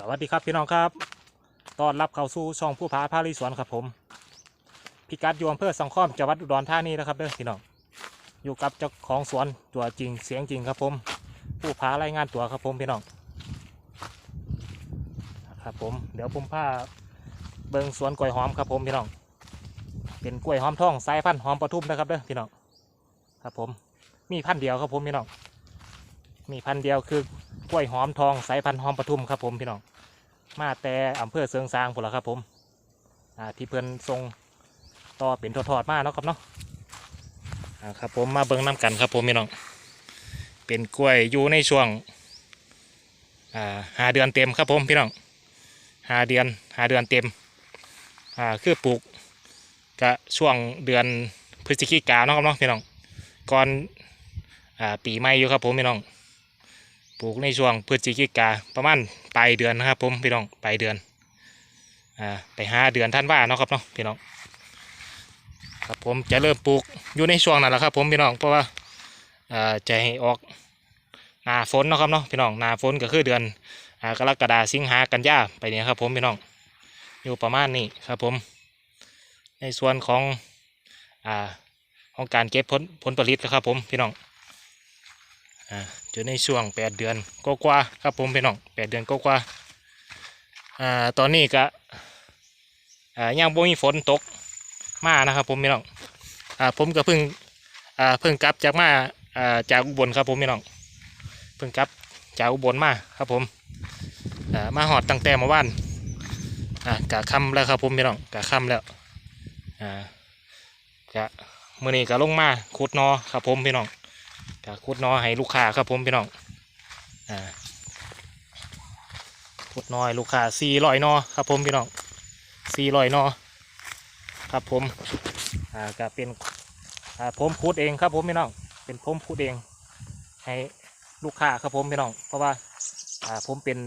สวัสดีครับพี่น้องครับต้อนรับเข้าสู่ช่องผู้พาพาลีสวนครับผม พิกัดอยอำเภอสังข้อมจังหวัดอุดรธานีนะครับเด้อพี่น้อง อยู่กับเจ้าของสวนตัวจริงเสียงจริงครับผม ผู้พารายงานตัวครับผมพี่น้อง ครับผม เดี๋ยวผมพาเบิงสวนกล้วยหอมครับผมพี่น้อง เป็นกล้วยหอมทองสายพันธุ์หอมปทุมนะครับเด้อพี่น้อง ครับผม มีพันธุ์เดียวครับผมพี่น้อง มีพันธุ์เดียวคือ กล้วยหอมทองสายพันธุ์หอมปทุมครับผมพี่น้องมาแต่อำเภอเสริงสางพุ่นละครับผมอ่าที่เพิ่อนทรงต่อเป็นทอดๆมาเนาะครับเนาะอ่าครับผมมาเบิ่งน้กันครับผมพี่น้องเป็นกล้วยอยู่ในช่วงอ่าหาเดือนเต็มครับผมพี่น้องหาเดือนหาเดือนเต็มอ่าคือปลูกกะช่วงเดือนพฤศจิกาเนาะครับเนาะพี่น้องก่อนอ่าปีใหม่อยู่ครับผมพี่น้อง ปลูกในช่วงพฤศจิกาประมาณปลายเดือนนะครับ ผมพี่น้องปลายเดือนอ่าไปหาเดือนท่านว่าเนาะครับเนาะพี่น้องครับผมจะเริ่มปลูกอยู่ในช่วงนั้นแหละครับ ผมพี่น้องเพราะว่าอ่าจะให้ออกหนาฝนเนาะครับเนาะพี่น้องหนาฝนก็คือเดือนอ่ากรกฎาสิงหากันยาไปเนี่ยครับ ผมพี่น้องอยู่ประมาณนี้ครับผม ในส่วนของอ่าของการเก็บผลผลผลิตนะครับ ผมพี่น้อง อ่าอยู่ในช่วงแปดเดือนก็กว่าครับผมพี่น้องแปดเดือนก็กว่าอ่าตอนนี้ก็อ่ายังบ่มีฝนตกมานะครับผมพี่น้องอ่าผมก็เพิ่งอ่าเพิ่งกลับจากมาอ่าจากอุบลครับผมพี่น้องเพิ่งกลับจากอุบลมาครับผมอ่ามาหอดตั้งแต่เมื่อวานอ่ากะค่ำแล้วครับผมพี่น้องกะค่ำแล้วอ่ากะมื่อนี้กะลงมาขุดนอครับผมพี่น้อง กะขุดนอให้ลูกค้าครับผมพี่น้องอ่าขุดนอให้ลูกค้าสี่ร้อยนอครับผมพี่น้องสี่ร้อยนอครับผมอ่ากะเป็นอ่าผมพูดเองครับผมพี่น้องเป็นผมพูดเอง ให้ลูกค้าครับผมพี่น้องเพราะว่าอ่าผมเป็น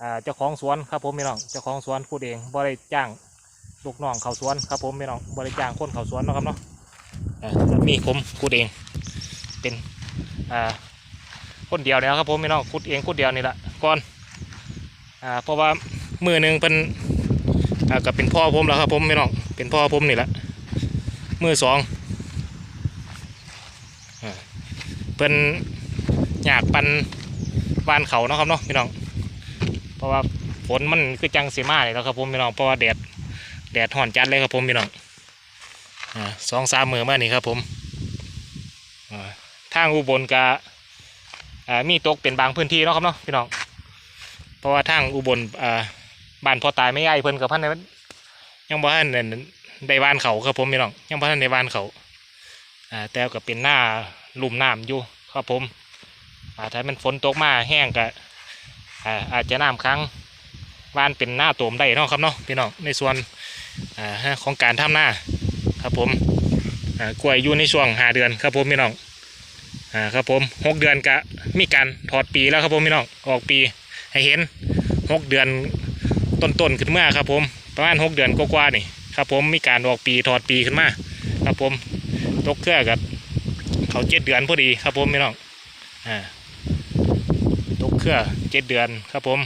อ่าเจ้าของสวนครับผมพี่น้องเจ้าของสวนพูดเองบริจ้างลูกน้องเขาสวนครับผมพี่น้องบริจ้างคนเขาสวนนะครับเนาะอ่ามีผมพูดเอง เป็นอ่าคนเดียวเนี่ยครับผมพี่น้องพูดเองคนเดียวนี่แหละก่อนอ่าเพราะว่ามือหนึ่งเป็นอ่าก็เป็นพ่อผมแล้วครับผมพี่น้องเป็นพ่อผมนี่แหละมือสองเพิ่นอยากปันวานเขาเนาะครับเนาะพี่น้องเพราะว่าฝนมันคือจังสีมาเลยแล้วครับผมพี่น้องเพราะว่าแดดแดดห่อนจัดเลยครับผมพี่น้องอ่าสองสามมือมานี่ครับผมอ่า ทางอุบลกะมีตกเป็นบางพื้นที่เนาะครับเนาะพี่น้องเพราะว่าทางอุบลบ้านพ่อตายไม่ใหญ่เพิ่นกับพันในยังบ่ทันนั่นได้านเขาครับผมพี่น้องยังพันได้านเขาอแต่ก็เป็นหน้าลุ่มน้ำอยู่ครับผมอาถ้ามันฝนตกมาแห้งก็อาอาจจะน้ำค้างวานเป็นหน้าโตมได้เนาะครับเนาะพี่น้องในส่วนอของการทำหน้าครับผมกล้วยอยู่ในช่วงหาเดือนครับผมพี่น้อง อ่าครับผมหกเดือนก็มีการถอดปีแล้วครับผมพี่น้องออกปีให้เห็นหกเดือนต้นๆขึ้นมาครับผมประมาณหกเดือนกว่าๆนี่ครับผมมีการออกปีถอดปีขึ้นมาครับผมตกเครือกับเขาเจ็ดเดือนพอดีครับผมพี่น้องอ่าตกเครือเจ็ดเดือนครับผม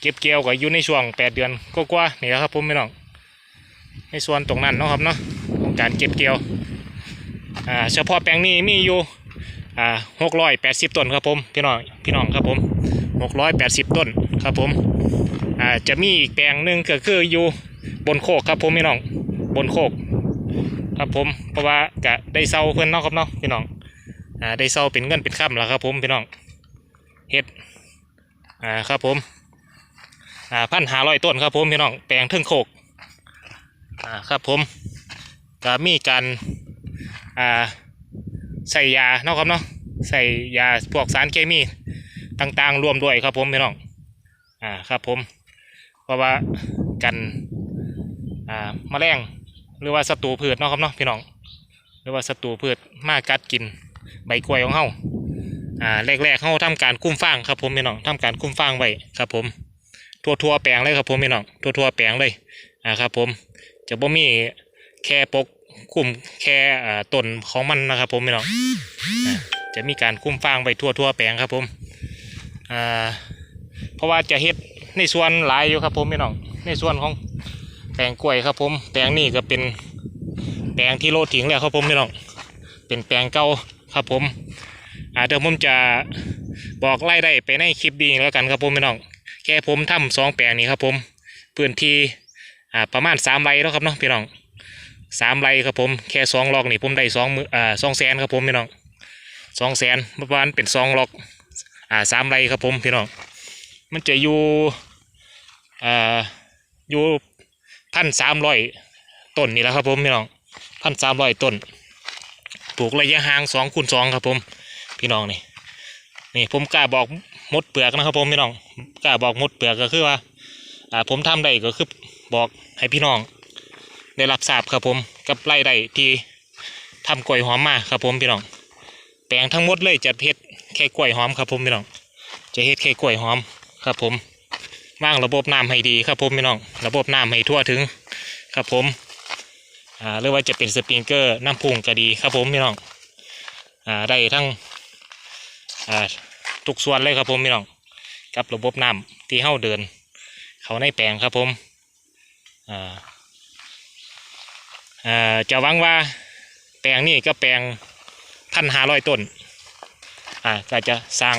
เก็บเกี่ยวก็อยู่ในช่วงแปดเดือนก็กว่าๆนี่แหละครับผมพี่น้องในส่วนตรงนั้นเนาะครับเนาะของการเก็บเกี่ยวอ่าเฉพาะแปลงนี้มีอยู่ อ่าหกร้อยแปดสิบต้นครับผมพี่น้องพี่น้องครับผมหกร้อยแปดสิบต้นครับผมอ่าจะมีอีกแปลงหนึ่งก็คืออยู่บนโคกครับผมพี่น้องบนโคกครับผมเพราะว่ากะได้เซาเพื่อนเนาะครับเนาะพี่น้องอ่าได้เซาเป็นเงินเป็นค่ำแล้วครับผมพี่น้องเฮ็ดอ่าครับผมอ่าพันหาร้อยต้นครับผมพี่น้องแปลงเทิงโคกอ่าครับผมก็มีการอ่าใส่ยาเนาะครับเนาะ ใส่ยาพวกสารเคมีต่างๆร่วมด้วยครับผมพี่น้องอ่าครับผม เพราะว่ากันอ่าแมลงหรือว่าศัตรูพืชเนาะครับเนาะพี่น้องหรือว่าศัตรูพืชมากัดกินใบกล้วยของเฮาอ่าแรกๆเฮาทำการคุ้มฟางครับผมพี่น้องทำการคุ้มฟางไว้ครับผมทั่วทั่วๆแปลงเลยครับผมพี่น้องทั่วทั่วๆแปลงเลยอ่าครับผมจะบ่มีแค่ปกคุ้มแค่อ่าต้นของมันนะครับผมพี่น้องอ จะมีการคุ้มฟางไว้ทั่วทั่วแปลงครับผมอ่าเพราะว่าจะเฮ็ดในส่วนหลายอยู่ครับผมพี่น้องในส่วนของแปลงกล้วยครับผมแปลงนี่ก็เป็นแปลงที่โลดทิ้งแล้วครับผมพี่น้องเป็นแปลงเก่าครับผมอาเดี๋ยวผมจะบอกไล่ได้ไปในคลิปดีแล้วกันครับผมพี่น้องแค่ผมทำสองแปลงนี้ครับผมพื้นที่อ่าประมาณสามไร่แล้วครับเนาะพี่น้องสามไร่ครับผมแค่สองลอกนี่ผมได้สองมืออ่าสองแสนครับผมพี่น้อง สองแสนประมาณเป็นสองล็อกอ่าสามไร่ครับผมพี่น้องมันจะอยู่อ่าอยู่พันสามร้อยต้นนี่แหละครับผมพี่น้องพันสามร้อยต้นปลูกระยะห่างสองคูณสองครับผมพี่น้องนี่นี่ผมกล้าบอกมดเปลือกนะครับผมพี่น้องกล้าบอกมดเปลือกก็คือว่าอ่าผมทำได้ก็คือบอกให้พี่น้องได้รับทราบครับผมกับไร่ใดที่ทำกล้วยหอมมาครับผมพี่น้อง แปลงทั้งหมดเลยจะเฮ็ดแค่กล้วยหอมครับผมพี่น้อง จะเฮ็ดแค่กล้วยหอมครับผมวางระบบน้ำให้ดีครับผมพี่น้อง ระบบน้ำให้ทั่วถึงครับผมอ่าหรือว่าจะเป็นสปริงเกอร์น้ำพุ่งก็ดีครับผมพี่น้องอ่าได้ทั้งอ่าทุกส่วนเลยครับผมพี่น้องกับระบบน้ำที่เข้าเดิน เขาในแปลงครับผมอ่าอ่าจะวังว่าแปลงนี้ก็แปลง พันห้าร้อยต้น อ่าก็จะสร้าง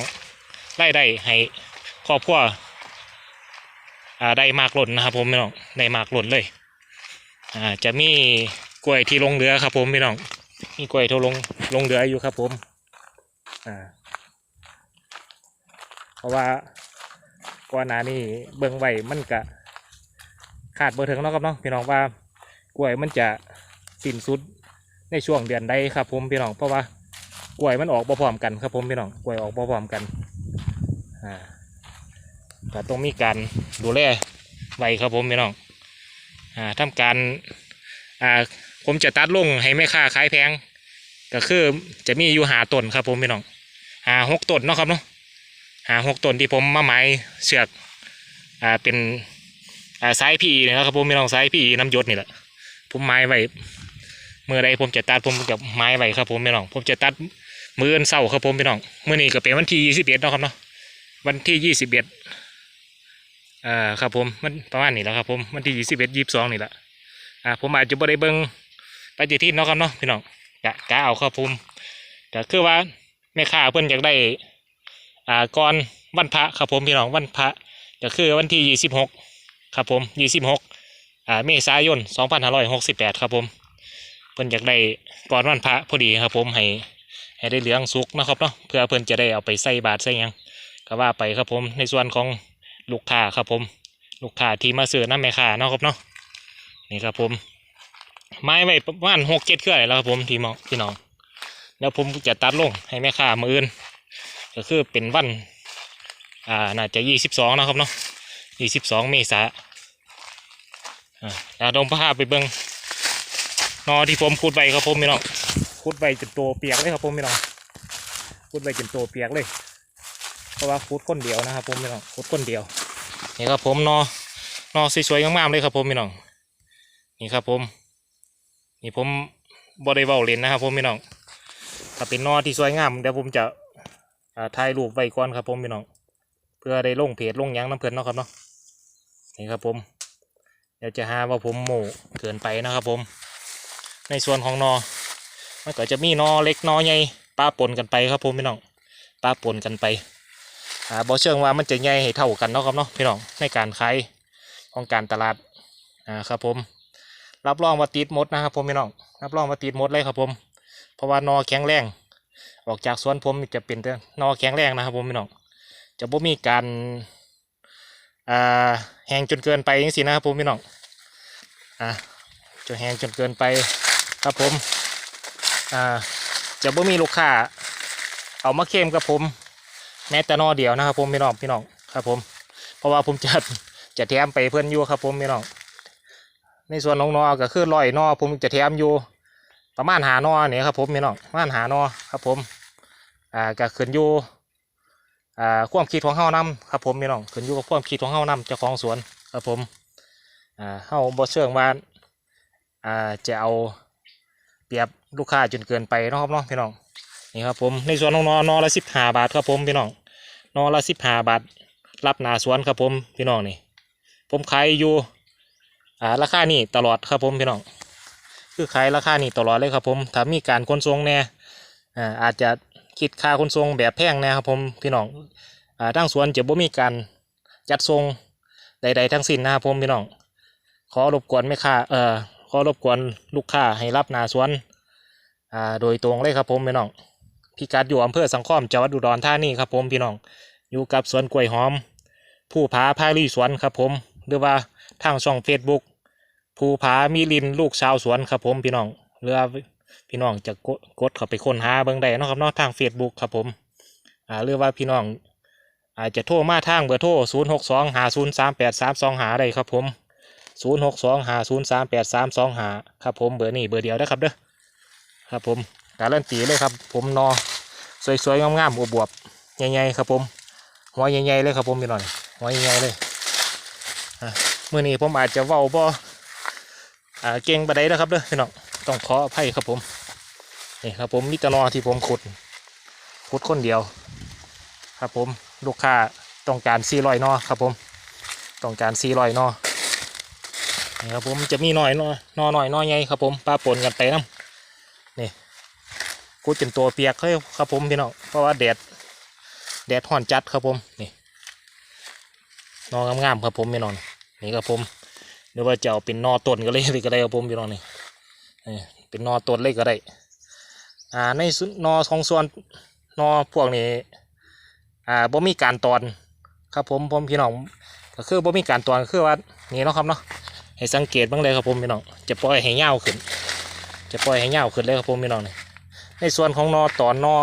ได้ได้ให้ครอบครัวอ่าได้มากหล่นนะครับผมพี่น้องได้มากหล่นเลย อ่าจะมีกล้วยที่ลงเรือครับผมพี่น้องมีกล้วยที่ลงลงเรืออยู่ครับผมอ่าเพราะว่าก่อนหน้านี้เบิ่งไว้มันกะขาดเบอร์ถึงเนาะครับเนาะพี่น้องว่ากล้วยมันจะสิ้นสุดในช่วงเดือนใดครับผมพี่น้องเพราะว่า กล้วยมันออกบ่พร้อมกันครับผมพี่น้องกล้วยออกบ่พร้อมกันอ่าก็ต้องมีการดูแลไว้ครับผมพี่น้องอ่าทำการอ่าผมจะตัดลงให้แม่ค้าขายแพง ก็คือจะมีอยู่หาต้นครับผมพี่น้องหาหกต้นเนาะครับเนาะหาหกต้นที่ผมมาหมายเสือกอ่าเป็นอ่าสายพีนะครับผมพี่น้องสายพีน้ำยศนี่แหละผมไม้ไว้เมื่อใดผมจะตัดผมจะไม้ไว้ครับผมพี่น้องผมจะตัด มืออนเศร้าครับผมพี่น้องเมื่อนี้ก็เป็นวันที่ยี่สิบเอ็ดเนาะครับเนาะวันที่ยี่สิบเอ็ดอ่าครับผมมันประมาณนี้แล้วครับผมวันที่ยี่สิบเอ็ดยี่สิบสองนี่แหละอ่าผมอาจจะบ่ได้เบิ่งปฏิทินเนาะครับเนาะพี่น้องกะกะเอาครับผมก็คือว่าแม่ค้าเพิ่นอยากได้อ่าก่อนวันพระครับผมพี่น้องวันพระก็คือวันที่ยี่สิบหกครับผมยี่สิบหกอ่าเมษายนสองพันห้าร้อยหกสิบแปดครับผมเพิ่นอยากได้ก่อนวันพระพอดีครับผมให้ ให้ได้เหลืองสุกนะครับเนาะเพื่อเพิ่อนจะได้เอาไปใส่บาตรใส่ยังก็ว่าไปครับผมในส่วนของลูกค้าครับผม ลูกค้าที่มาซื้อน้ำแม่ค้าเนาะครับเนาะนี่ครับผมไม้ไว้ประมาณหกเจ็ดเครือแล้วครับผมที่มองพี่น้องแล้วผมจะตัดลงให้แม่ค้ามืออื่น ก็คือเป็นวันอ่าน่าจะยี่สิบสองนะครับเนาะยี่สิบสองเมษาอ่าแล้วต้องพาไปเบิ้งนอที่ผมขุดไปครับผมพี่น้อง ขุดไปจนตัวเปียกเลยครับผมพี่น้องขุดไปจนตัวเปียกเลย เพราะว่าฟุตคนเดียวนะครับผมพี่น้องฟุตคนเดียวนี่ครับผมนอนอสวยๆงามๆเลยครับผมพี่น้องนี่ครับผม นี่ผมบริวาเลนนะครับผมพี่น้องถ้าเป็นนอที่สวยงามเดี๋ยวผมจะถ่ายรูปไว้ก่อนครับผมพี่น้องเพื่อได้ลงเพจลงยังน้ำเพลินเนาะครับเนาะนี่ครับผมเดี๋ยวจะหาว่าผมโม่เกินไปนะครับผม ในส่วนของนอ มันก็จะมีนอเล็กนอใหญ่ปะปนกันไปครับผมพี่น้องปะปนกันไปอ่าบอเชิงว่ามันจะใหญ่ให้เท่ากันเนาะครับเนาะพี่น้องในการขายของการตลาดอ่าครับผม รับรองว่าติดมดนะครับผมพี่น้องรับรองว่าติดมดเลยครับผม เพราะว่านอแข็งแรง ออกจากสวนผมจะเป็นแต่นอแข็งแรงนะครับผมพี่น้องจะบ่มีการอ่าแห้งจนเกินไปอย่างสินะครับผมพี่น้องอ่าจะแห้งจนเกินไปครับผม อ่าจะบ่มีลูกค้าเอามาเค็มกับผม แม้แต่นอเดียวนะครับ ผมพี่น้องพี่น้องครับ ผม เพราะว่าผมจะจะแถมไปเพื่อนอยู่ครับ ผมพี่น้องในส่วนของนอก็คือร้อยนอผมจะแถมอยู่ประมาณหานอเนี่ยครับ ผมพี่น้องประมาณหานอครับ ผมอ่าก็ขึ้นอยู่อ่าความคิดของเฮานำครับ ผมพี่น้องขึ้นอยู่กับความคิดของเฮานำเจ้าของสวนครับผมอ่าเฮาบ่เชิงว่าอ่าจะเอาเปรียบ ลูกค้าจนเกินไปนะครับเนาะพี่น้องนี่ครับผมในส่วนของนอนอละสิบห้าบาทครับผมพี่น้องนอละสิบห้าบาทรับนาสวนครับผมพี่น้องนี่ ผมขายอยู่อ่าราคานี่ตลอดครับผมพี่น้องคือขายราคานี่ตลอดเลยครับผมถ้ามีการขนส่งแน่อ่าอาจจะคิดค่าขนส่งแบบแพงแน่ครับผมพี่น้องอ่าทางสวนจะบ่มีการจัดส่งใด ๆ ทั้งสิ้นนะครับผมพี่น้องขอรบกวนไม่ค่าเอ่อขอรบกวนลูกค้าให้รับนาสวน อ่าโดยตรงเลยครับผมพี่น้องพิกัดอยู่อำเภอสังขอมจังหวัดอุดรธานีครับผมพี่น้องอยู่กับสวนกล้วยหอม ผู้ผาพาลีสวนครับผมหรือว่าทางช่องเฟซบุ๊กผู้ผามีลินลูกชาวสวนครับผมพี่น้องหรือว่าพี่น้องจะกดกดเข้าไปค้นหาเบิ่งได้เนะครับนาะทางเฟซบุ๊กครับผมอ่าหรือว่าพี่น้องอาจจะโทรมาทางเบอร์โทร 0 6 2 5 0 3 8 3 2 หาได้ครับผม 0 6 2 5 0 3 8 3 2 หาครับผมเบอร์นี้เบอร์เดียวนะครับเด้อ ครับผมการันตีเลยครับ ผมนอสวยๆงามๆอวบๆใหญ่ๆครับผมหัวใหญ่ๆเลยครับผมพี่น้องหัวใหญ่ๆเลยอะมื่อนี้ผมอาจจะเว้าบ่อ่าเก่งปานใดนะครับเด้อพี่น้องต้องขออภัยครับผมนี่ครับผมมิตรนอที่ผมขุดขุดคนเดียว ครับผมลูกค้าต้องการ400นอครับผมต้องการ400นอนี่ครับผมจะมีหน่อยนอนอหน่อยนอใหญ่ครับผมปลาปนกันไปน้ำ กุดจนตัวเปียกเลยครับผมพี่น้องเพราะว่าแดดแดดห่อนจัดครับผมนี่นอนงามๆครับผมพี่น้องนี่ครับผมหรือว่าจะเอาเป็นนอต้นก็เลยก็ได้ครับผมพี่น้องนี่เป็นนอต้นเลยก็ได้อ่าในนอของส่วนนอพวกนี้อ่าบ่มีการตอนครับผมผมพี่น้องก็คือบ่มีการตอนคือว่านี่เนาะครับเนาะให้สังเกตบ้างเลยครับผมพี่น้องจะปล่อยให้เงาวขึ้น จะปล่อยให้เงาวขึ้นเลยครับผมพี่น้องนี่ ในส่วนของนอตอนนอ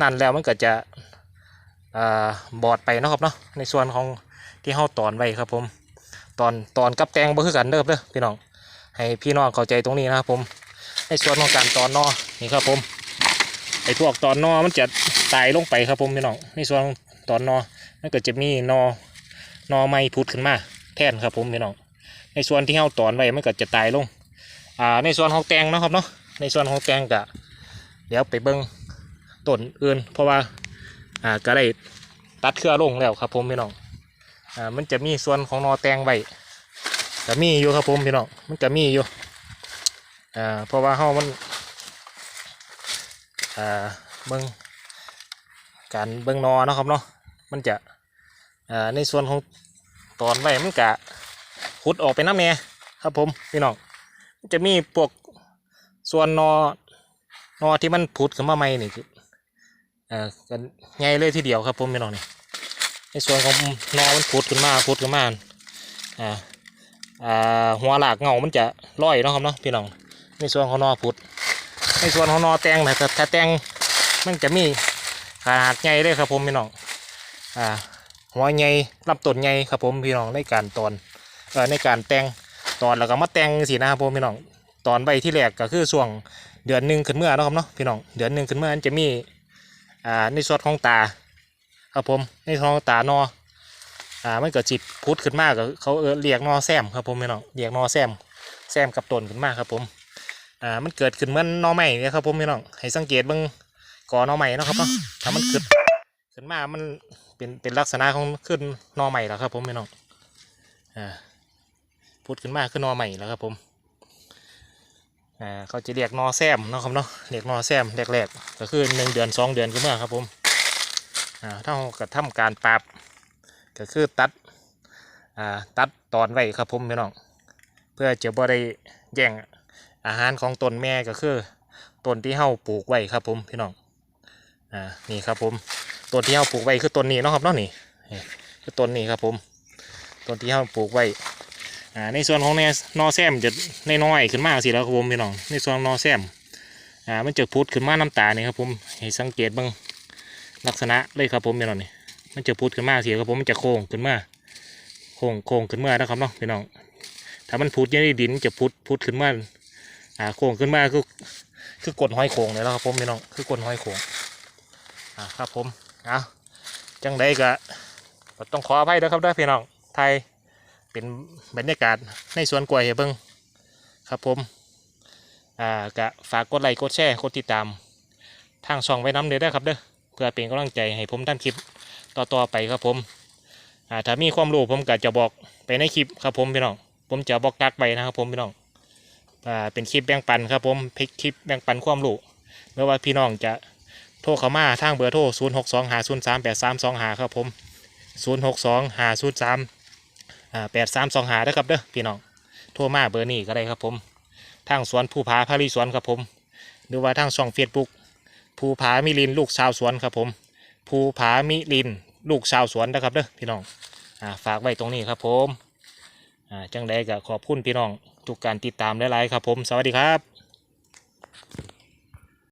นั่นแล้วมันก็จะอบอดไปนะครับเนาะในส่วนของที่เฮาตอนไว้ครับผมตอนตอนกับแตงบ่คือกันเด้อครับเด้อพี่น้องให้พี่น้องเข้าใจตรงนี้นะครับผมในส่วนของการตอนนอนี่ครับผมไอพวกตอนนอมันจะตายลงไปครับผมพี่น้องในส่วนตอนนอมันก็จะมีนอนอไม้พุดขึ้นมาแทนครับผมพี่น้องในส่วนที่เฮาตอนไว้มันก็จะตายลงอ่าในส่วนของแตงนะครับเนาะในส่วนของแตงก็ เดี๋ยวไปเบิ่งต้นอื่น เพราะว่าอ่าก็ได้ตัดเครือลงแล้วครับผมพี่น้องอ่ามันจะมีส่วนของนอแตงไว้ก็มีอยู่ครับผมพี่น้องมันก็มีอยู่อ่าเพราะว่าเฮามันอ่าเบิ่งการเบิ่งนอเนาะครับเนาะมันจะอ่าในส่วนของตอนไว้มันกะขุดออกไปน้ำแม่ครับผมพี่น้องมันจะมีพวกส่วนนอ นอที่มันผุดขึ้นมาใหม่นี่คืออ่ากันใหญ่เลยทีเดียวครับผมพี่น้องนี่ในส่วนของนอมันพุดขึ้นมาพุดขึ้นมาอ่าอ่าหัวหลากเงามันจะลอยเนาะครับเนาะพี่น้องในส่วนของนอพุด ในส่วนของนอแตงนะถ้าถ้าแตงมันจะมีขนาดใหญ่เลยครับผมพี่น้องอ่าหัวใหญ่ลำต้นใหญ่ครับผมพี่น้องในการตอนเอ่อในการแตงตอนแล้วก็มาแตงสินะครับผมพี่น้องตอนใบที่แรกก็คือช่วง เดือนหนึ่งขึ้นเมื่อเนาะครับเนาะพี่น้องเดือนหนึ่งขึ้นเมื่อมันจะมีอ่าในส่วนของตาครับผมในส่วนของตานออ่ามันเกิดจิตพุดขึ้นมากก็เขาเออเรียกนอแซมครับผมพี่น้องเรียกนอแซมแซมกับต้นขึ้นมากครับผมอ่ามันเกิดขึ้นเหมือนนอใหม่เนี่ยครับผมพี่น้องให้สังเกตเบิ่งกอนอใหม่เนาะครับเนาะถ้ามันขึ้นขึ้นมามันเป็นเป็นลักษณะของขึ้นนอใหม่แล้วครับผมพี่น้องอ่าพุดขึ้นมากขึ้นนอใหม่แล้วครับผม อ่าเขาจะเรียกนอแซมเนาะครับเนาะเรียกนอแซมแรกๆก็คือหนึ่งเดือนสองเดือนขึ้นมาครับผมอ่าถ้าเรากระทำการปราบก็คือตัดอ่าตัดตอนไว้ครับผมพี่น้องเพื่อจะบ่ได้แย่งอาหารของตนแม่ก็คือต้นที่เฮาปลูกไว้ครับผมพี่น้องอ่านี่ครับผมต้นที่เฮาปลูกไว้คือต้นนี้เนาะครับเนาะนี่นี่คือต้นนี้ครับผมต้นที่เฮาปลูกไว้ อ่าในส่วนของแนนอแซมจะน้อยๆขึ้นมากสิแล้วครับผมพี่น้องในส่วนของนอแซมอ่ามันจะพุดขึ้นมาน้ำตาเนี่ยครับผมให้สังเกตบ้างลักษณะเลยครับผมพี่น้องนี่มันจะพุดขึ้นมาสิครับผมมันจะโค้งขึ้นมาโค้งโค้งขึ้นมานะครับเนาะพี่น้องถ้ามันพุดยู่ในดินมันจะพุดพุดขึ้นมาอ่าโค้งขึ้นมาคือคือกดห้อยโค้งเลยแล้วครับผมพี่น้องคือกดห้อยโค้งอ่าครับผมเอาจังใดก็ต้องขออภัยด้วยครับด้วยพี่น้องไทย เป็นบรรยากาศในสวนกล้วยให้เบิ่งครับผมอ่ากะฝากกดไลค์กดแชร์กดติดตาม ทางช่องไว้น้ำเด้อเด้อครับเด้อเพื่อเป็นกำลังใจให้ผมทำคลิปต่อๆไปครับผมอ่าถ้ามีความรู้ผมก็จะบอกไปในคลิปครับผมพี่น้องผมจะบอกกักไปนะครับผมพี่น้องอ่าเป็นคลิปแบ่งปันครับผมคลิปแบ่งปันความรู้ไม่ว่าพี่น้องจะโทรเข้ามาทางเบอร์โทร 0 6 2 5 0 3 8 3 2 5 ครับผม 0 6 2 5 0 3 อ่าแปดสามสองหานะครับเด้อพี่น้องโทรมาเบอร์นี้ก็ได้ครับผม ทางสวนภูผาพารีสวนครับผม หรือว่าทางช่องเฟซบุ๊กภูผามิลินลูกชาวสวนครับผม ภูผามิลินลูกชาวสวนนะครับเด้อพี่น้องอ่าฝากไว้ตรงนี้ครับผมอ่าจังใดก็ขอบคุณพี่น้องทุกการติดตามหลายๆครับผม สวัสดีครับ